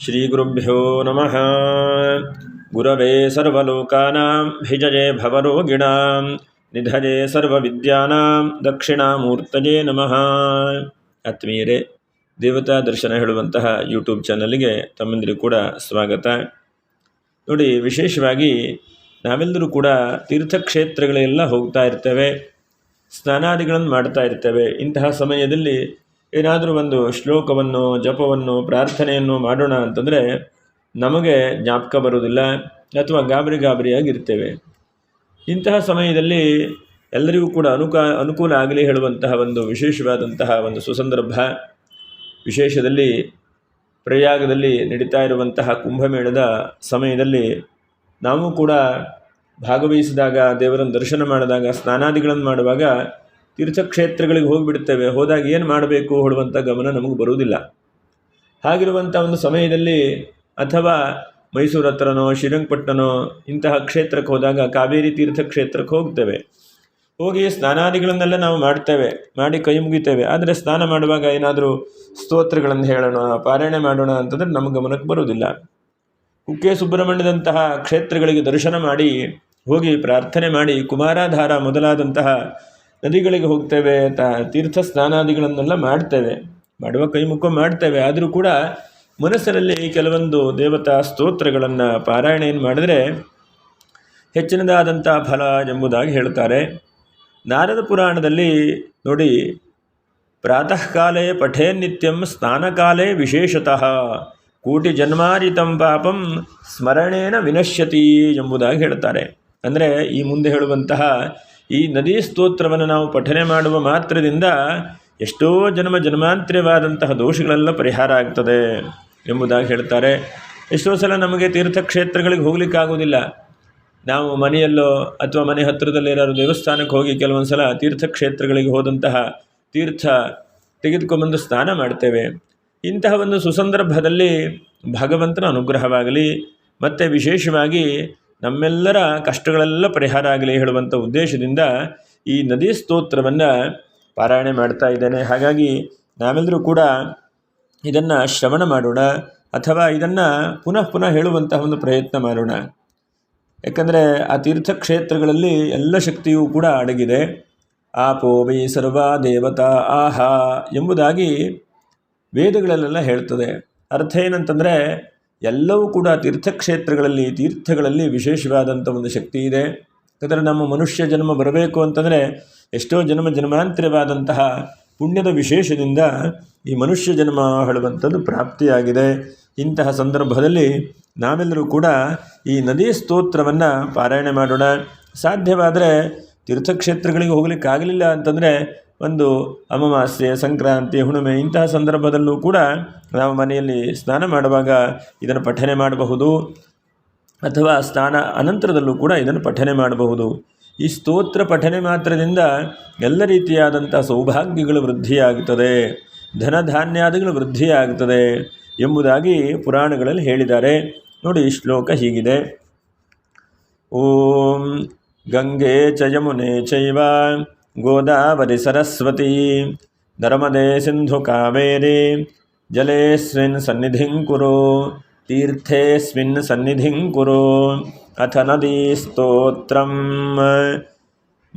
श्रीगुरुभ्यो नमः गुरवे सर्वलोकानां भिजये भवरोगिणां ನಿಧಜೆ ಸರ್ವವಿದ್ಯಾನಾಂ ದಕ್ಷಿಣಾಮೂರ್ತಜೇ ನಮಃ ಆತ್ಮೀಯರೇ ದೇವತಾ ದರ್ಶನ ಹೇಳುವಂತಹ ಯೂಟ್ಯೂಬ್ ಚಾನಲ್ಗೆ ತಮ್ಮೆಲ್ಲರಿಗೂ ಕೂಡ ಸ್ವಾಗತ ನೋಡಿ ವಿಶೇಷವಾಗಿ ನಾವೆಲ್ಲರೂ ಕೂಡ ತೀರ್ಥಕ್ಷೇತ್ರಗಳೆಲ್ಲ ಹೋಗ್ತಾ ಇರ್ತೇವೆ ಸ್ನಾನಾದಿಗಳನ್ನು ಮಾಡ್ತಾ ಇರ್ತೇವೆ ಇಂತಹ ಸಮಯದಲ್ಲಿ ಏನಾದರೂ ಒಂದು ಶ್ಲೋಕವನ್ನು, ಜಪವನ್ನು, ಪ್ರಾರ್ಥನೆಯನ್ನು ಮಾಡೋಣ ಅಂತಂದರೆ ನಮಗೆ ಜ್ಞಾಪಕ ಬರುವುದಿಲ್ಲ ಅಥವಾ ಗಾಬರಿ ಗಾಬರಿಯಾಗಿರ್ತೇವೆ ಇಂತಹ ಸಮಯದಲ್ಲಿ ಎಲ್ಲರಿಗೂ ಕೂಡ ಅನುಕ, ಅನುಕೂಲ ಆಗಲಿ ಹೇಳುವಂತಹ ಒಂದು ವಿಶೇಷವಾದಂತಹ ಒಂದು ಸುಸಂದರ್ಭ. ವಿಶೇಷದಲ್ಲಿ ಪ್ರಯಾಗದಲ್ಲಿ ನಡೀತಾ ಇರುವಂತಹ ಕುಂಭಮೇಳದ ಸಮಯದಲ್ಲಿ ನಾವು ಕೂಡ ಭಾಗವಹಿಸಿದಾಗ, ದೇವರನ್ನು ದರ್ಶನ ಮಾಡಿದಾಗ, ಸ್ನಾನಾದಿಗಳನ್ನು ಮಾಡುವಾಗ ತೀರ್ಥಕ್ಷೇತ್ರಗಳಿಗೆ ಹೋಗಿಬಿಡ್ತೇವೆ. ಹೋದಾಗ ಏನು ಮಾಡಬೇಕು ಹೊಡುವಂಥ ಗಮನ ನಮಗೆ ಬರುವುದಿಲ್ಲ. ಹಾಗಿರುವಂಥ ಒಂದು ಸಮಯದಲ್ಲಿ ಅಥವಾ ಮೈಸೂರು ಹತ್ರನೋ, ಶ್ರೀರಂಗಪಟ್ಟಣನೋ ಇಂತಹ ಕ್ಷೇತ್ರಕ್ಕೆ ಹೋದಾಗ ಕಾವೇರಿ ತೀರ್ಥಕ್ಷೇತ್ರಕ್ಕೆ ಹೋಗ್ತೇವೆ. ಹೋಗಿ ಸ್ನಾನಾದಿಗಳನ್ನೆಲ್ಲ ನಾವು ಮಾಡ್ತೇವೆ, ಮಾಡಿ ಕೈ ಮುಗಿತೇವೆ. ಆದರೆ ಸ್ನಾನ ಮಾಡುವಾಗ ಏನಾದರೂ ಸ್ತೋತ್ರಗಳನ್ನು ಹೇಳೋಣ, ಪಾರಾಯಣೆ ಮಾಡೋಣ ಅಂತಂದರೆ ನಮ್ಮ ಗಮನಕ್ಕೆ ಬರುವುದಿಲ್ಲ. ಕುಕ್ಕೆ ಸುಬ್ರಹ್ಮಣ್ಯದಂತಹ ಕ್ಷೇತ್ರಗಳಿಗೆ ದರ್ಶನ ಮಾಡಿ, ಹೋಗಿ ಪ್ರಾರ್ಥನೆ ಮಾಡಿ, ಕುಮಾರಾಧಾರ ಮೊದಲಾದಂತಹ ನದಿಗಳಿಗೆ ಹೋಗ್ತೇವೆ, ತ ತೀರ್ಥ ಸ್ನಾನಾದಿಗಳನ್ನೆಲ್ಲ ಮಾಡ್ತೇವೆ, ಮಾಡುವ ಕೈ ಮುಖ ಮಾಡ್ತೇವೆ. ಆದರೂ ಕೂಡ ಮನಸ್ಸಿನಲ್ಲಿ ಕೆಲವೊಂದು ದೇವತಾ ಸ್ತೋತ್ರಗಳನ್ನು ಪಾರಾಯಣ ಏನು ಮಾಡಿದರೆ ಹೆಚ್ಚಿನದಾದಂಥ ಫಲ ಎಂಬುದಾಗಿ ಹೇಳ್ತಾರೆ. ನಾರದ ಪುರಾಣದಲ್ಲಿ ನೋಡಿ ಪ್ರಾತಃ ಕಾಲೇ ಪಠೇ ನಿತ್ಯಂ ಸ್ನಾನಕಾಲೇ ವಿಶೇಷತಃ, ಕೋಟಿ ಜನ್ಮಾರಿತಂ ಪಾಪಂ ಸ್ಮರಣೇನ ವಿನಶ್ಯತಿ ಎಂಬುದಾಗಿ ಹೇಳ್ತಾರೆ. ಅಂದರೆ ಈ ಮುಂದೆ ಹೇಳುವಂತಹ ಈ ನದಿ ಸ್ತೋತ್ರವನ್ನು ನಾವು ಪಠನೆ ಮಾಡುವ ಮಾತ್ರದಿಂದ ಎಷ್ಟೋ ಜನ್ಮ ಜನ್ಮಾಂತರವಾದಂತಹ ದೋಷಗಳೆಲ್ಲ ಪರಿಹಾರ ಆಗ್ತದೆ ಎಂಬುದಾಗಿ ಹೇಳ್ತಾರೆ. ಎಷ್ಟೋ ಸಲ ನಮಗೆ ತೀರ್ಥಕ್ಷೇತ್ರಗಳಿಗೆ ಹೋಗಲಿಕ್ಕಾಗೋದಿಲ್ಲ ನಾವು ಮನೆಯಲ್ಲೋ ಅಥವಾ ಮನೆ ಹತ್ತಿರದಲ್ಲಿ ಏನಾದರೂ ದೇವಸ್ಥಾನಕ್ಕೆ ಹೋಗಿ ಕೆಲವೊಂದು ಸಲ ತೀರ್ಥಕ್ಷೇತ್ರಗಳಿಗೆ ಹೋದಂತಹ ತೀರ್ಥ ತೆಗೆದುಕೊಂಬಂದು ಸ್ನಾನ ಮಾಡ್ತೇವೆ. ಇಂತಹ ಒಂದು ಸುಸಂದರ್ಭದಲ್ಲಿ ಭಗವಂತನ ಅನುಗ್ರಹವಾಗಲಿ, ಮತ್ತು ವಿಶೇಷವಾಗಿ ನಮ್ಮೆಲ್ಲರ ಕಷ್ಟಗಳೆಲ್ಲ ಪರಿಹಾರ ಆಗಲಿ ಹೇಳುವಂಥ ಉದ್ದೇಶದಿಂದ ಈ ನದಿ ಸ್ತೋತ್ರವನ್ನು ಪಾರಾಯಣೆ ಮಾಡ್ತಾ ಇದ್ದೇನೆ. ಹಾಗಾಗಿ ನಾವೆಲ್ಲರೂ ಕೂಡ ಇದನ್ನು ಶ್ರವಣ ಮಾಡೋಣ ಅಥವಾ ಇದನ್ನು ಪುನಃ ಪುನಃ ಹೇಳುವಂತಹ ಒಂದು ಪ್ರಯತ್ನ ಮಾಡೋಣ. ಯಾಕಂದರೆ ಆ ತೀರ್ಥಕ್ಷೇತ್ರಗಳಲ್ಲಿ ಎಲ್ಲ ಶಕ್ತಿಯೂ ಕೂಡ ಅಡಗಿದೆ. ಆಪೋ ವೈ ಸರ್ವ ದೇವತಾ ಆಹಾ ಎಂಬುದಾಗಿ ವೇದಗಳಲ್ಲೆಲ್ಲ ಹೇಳ್ತದೆ. ಅರ್ಥ ಏನಂತಂದರೆ ಎಲ್ಲವೂ ಕೂಡ ತೀರ್ಥಕ್ಷೇತ್ರಗಳಲ್ಲಿ, ತೀರ್ಥಗಳಲ್ಲಿ ವಿಶೇಷವಾದಂಥ ಒಂದು ಶಕ್ತಿ ಇದೆ. ಯಾಕಂದರೆ ನಮ್ಮ ಮನುಷ್ಯ ಜನ್ಮ ಬರಬೇಕು ಅಂತಂದರೆ ಎಷ್ಟೋ ಜನ್ಮ ಜನ್ಮಾಂತರವಾದಂತಹ ಪುಣ್ಯದ ವಿಶೇಷದಿಂದ ಈ ಮನುಷ್ಯ ಜನ್ಮ ಹೇಳುವಂಥದ್ದು ಪ್ರಾಪ್ತಿಯಾಗಿದೆ. ಇಂತಹ ಸಂದರ್ಭದಲ್ಲಿ ನಾವೆಲ್ಲರೂ ಕೂಡ ಈ ನದಿ ಸ್ತೋತ್ರವನ್ನು ಪಾರಾಯಣೆ ಮಾಡೋಣ. ಸಾಧ್ಯವಾದರೆ ತೀರ್ಥಕ್ಷೇತ್ರಗಳಿಗೆ ಹೋಗಲಿಕ್ಕಾಗಲಿಲ್ಲ ಅಂತಂದರೆ ಒಂದು ಅಮಾವಾಸ್ಯೆ, ಸಂಕ್ರಾಂತಿ, ಹುಣ್ಣಿಮೆ ಇಂತಹ ಸಂದರ್ಭದಲ್ಲೂ ಕೂಡ ನಾವು ಮನೆಯಲ್ಲಿ ಸ್ನಾನ ಮಾಡುವಾಗ ಇದನ್ನು ಪಠನೆ ಮಾಡಬಹುದು. ಅಥವಾ ಸ್ನಾನ ಅನಂತರದಲ್ಲೂ ಕೂಡ ಇದನ್ನು ಪಠನೆ ಮಾಡಬಹುದು. ಈ ಸ್ತೋತ್ರ ಪಠನೆ ಮಾತ್ರದಿಂದ ಎಲ್ಲ ರೀತಿಯಾದಂಥ ಸೌಭಾಗ್ಯಗಳು ವೃದ್ಧಿಯಾಗುತ್ತದೆ. ಧನಧಾನ್ಯಾದಿಗಳು ವೃದ್ಧಿಯಾಗುತ್ತದೆ ಎಂಬುದಾಗಿ ಪುರಾಣಗಳಲ್ಲಿ ಹೇಳಿದ್ದಾರೆ. ನೋಡಿ, ಈ ಶ್ಲೋಕ ಹೀಗಿದೆ. ಓಂ ಗಂಗೆ ಚ ಯಮುನೆ ಚೈವ గోదావరి సరస్వతి ధర్మదే సింధు కావేరి జలేస్మిన్ సన్నిధిం కురు తీర్థేస్మిన్ సన్నిధిం కురు అథ నదీ స్తోత్రం.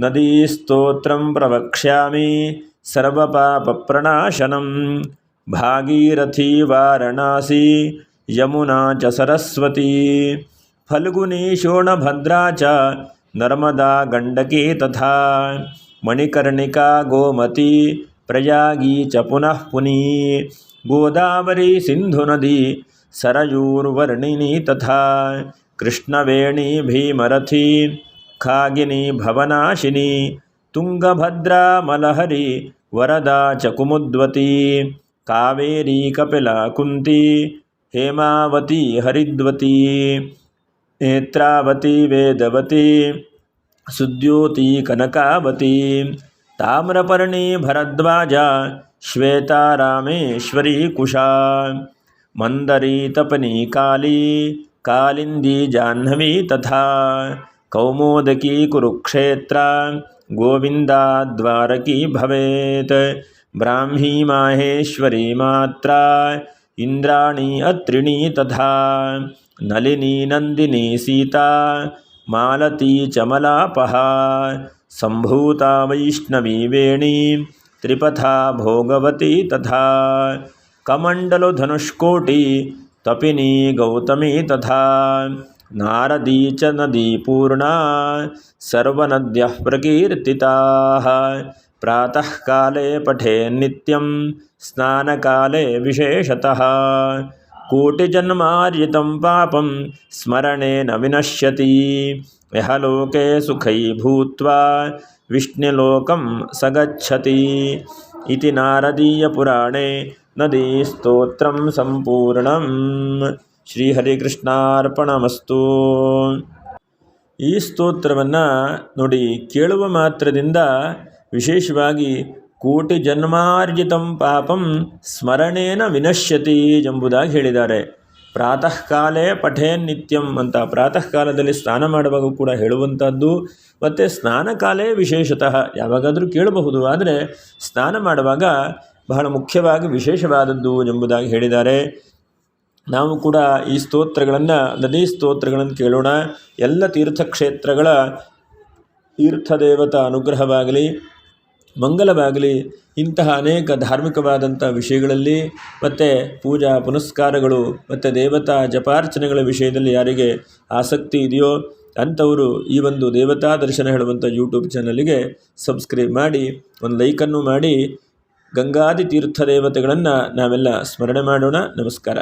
నదీ స్తోత్రం ప్రవక్ష్యామి సర్వపాపప్రణాశనం భాగీరథీ వారణాసి యమునా చ సరస్వతి. ఫల్గుని శోణభద్రా చ నర్మదా గండకీ తథా. మణికర్ణికా గోమతి ప్రయాగీ చ పునః పునీ గోదావరి సింధునది సరయూర్వర్ణిని తథా కృష్ణవేణి భీమరథి ఖాగిని భవనాశిని తుంగభద్రా మలహరి వరదా చకుముద్వతి కావేరీ కపిలా కుంతి హేమావతి హరిద్వతి నేత్రావతి వేదవతి सुद्योती कनकावती ताम्रपर्णी भरद्वाज, श्वेता रामेश्वरी कुशा। मंदरी तपनी काली, कालिंदी जाह्नवी तथा। कौमोदकी कुरुक्षेत्र, गोविंदा द्वारकी भवेत। ब्राह्मी माहेश्वरी मात्रा, इंद्राणी अत्रिणी तथा। नलिनी नंदिनी सीता మాలతీ చమలాపహ. సంభూత వైష్ణవీ వేణీ త్రిపథా భోగవతి తథా. కమండలు ధనుష్కోటి తపినీ గౌతమి తథా. నారదీ చ నదీ పూర్ణా సర్వనద్య ప్రకీర్తితా. ప్రాతకాలే పఠే నిత్యం స్నానకాలే విశేషత. ಪಾಪಂ ಸ್ಮರಣೇನ ವಿನಶ್ಯತಿ ಯಹ ಲೋಕೆ ಸುಖೈ ಭೂತ್ವಾ ವಿಷ್ಣುಲೋಕಂ ಸ ನಾರದೀಯ ಇತಿ ನದೀ ಸ್ತೋತ್ರ ಸಂಪೂರ್ಣ ಶ್ರೀಹರಿಕೃಷ್ಣಾರ್ಪಣಮಸ್ತು ಈ ಸ್ತೋತ್ರವನ್ನು ನೋಡಿ ಕೇಳುವ ಮಾತ್ರದಿಂದ ವಿಶೇಷವಾಗಿ ಕೋಟಿ ಜನ್ಮಾರ್ಜಿತಂ ಪಾಪಂ ಸ್ಮರಣೇನ ವಿನಶ್ಯತಿ ಎಂಬುದಾಗಿ ಹೇಳಿದ್ದಾರೆ. ಪ್ರಾತಃ ಕಾಲೇ ಪಠೇನ್ ನಿತ್ಯಂ ಅಂತ ಪ್ರಾತಃ ಕಾಲದಲ್ಲಿ ಸ್ನಾನ ಮಾಡುವಾಗ ಕೂಡ ಹೇಳುವಂಥದ್ದು, ಮತ್ತು ಸ್ನಾನ ಕಾಲೇ ವಿಶೇಷತಃ ಯಾವಾಗಾದರೂ ಕೇಳಬಹುದು. ಆದರೆ ಸ್ನಾನ ಮಾಡುವಾಗ ಬಹಳ ಮುಖ್ಯವಾಗಿ ವಿಶೇಷವಾದದ್ದು ಎಂಬುದಾಗಿ ಹೇಳಿದ್ದಾರೆ. ನಾವು ಕೂಡ ಈ ಸ್ತೋತ್ರಗಳನ್ನು, ನದಿ ಸ್ತೋತ್ರಗಳನ್ನು ಕೇಳೋಣ. ಎಲ್ಲ ತೀರ್ಥಕ್ಷೇತ್ರಗಳ ತೀರ್ಥದೇವತಾ ಅನುಗ್ರಹವಾಗಲಿ. ಮಂಗಲವಾಗಲಿ. ಇಂತಹ ಅನೇಕ ಧಾರ್ಮಿಕವಾದಂಥ ವಿಷಯಗಳಲ್ಲಿ ಮತ್ತು ಪೂಜಾ ಪುನಸ್ಕಾರಗಳು ಮತ್ತು ದೇವತಾ ಜಪಾರ್ಚನೆಗಳ ವಿಷಯದಲ್ಲಿ ಯಾರಿಗೆ ಆಸಕ್ತಿ ಇದೆಯೋ ಅಂಥವರು ಈ ಒಂದು ದೇವತಾ ದರ್ಶನ ಹೇಳುವಂಥ ಯೂಟ್ಯೂಬ್ ಚಾನಲಿಗೆ ಸಬ್ಸ್ಕ್ರೈಬ್ ಮಾಡಿ, ಒಂದು ಲೈಕನ್ನು ಮಾಡಿ ಗಂಗಾದಿ ತೀರ್ಥ ದೇವತೆಗಳನ್ನು ನಾವೆಲ್ಲ ಸ್ಮರಣೆ ಮಾಡೋಣ. ನಮಸ್ಕಾರ.